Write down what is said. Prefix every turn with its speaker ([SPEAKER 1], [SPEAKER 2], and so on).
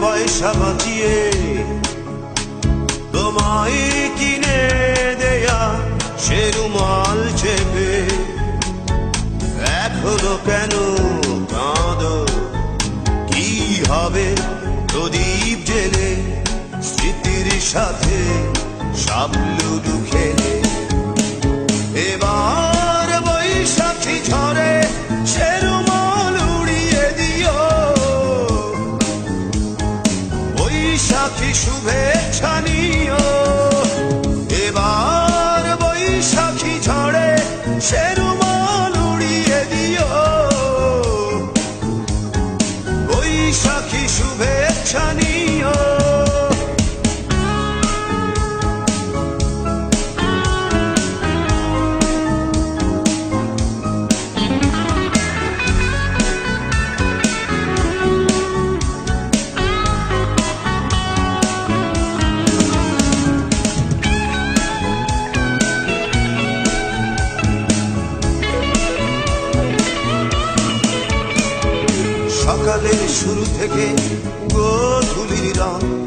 [SPEAKER 1] পয়সা বাঁচিয়ে তোমায় কিনে দেয়া সে রুমাল চেপে। এখনও কেন কাঁদো? কি হবে প্রদীপ জেলে স্মৃতির সাথে সাবলুডু খেলে বৈশাখী শুভেচ্ছা নিও। এবার বৈশাখী ঝড়ে সে রুমাল উড়িয়ে দিও। বৈশাখী শুভেচ্ছা নিও। সকালের শুরু থেকে গোধুলির রং। হয়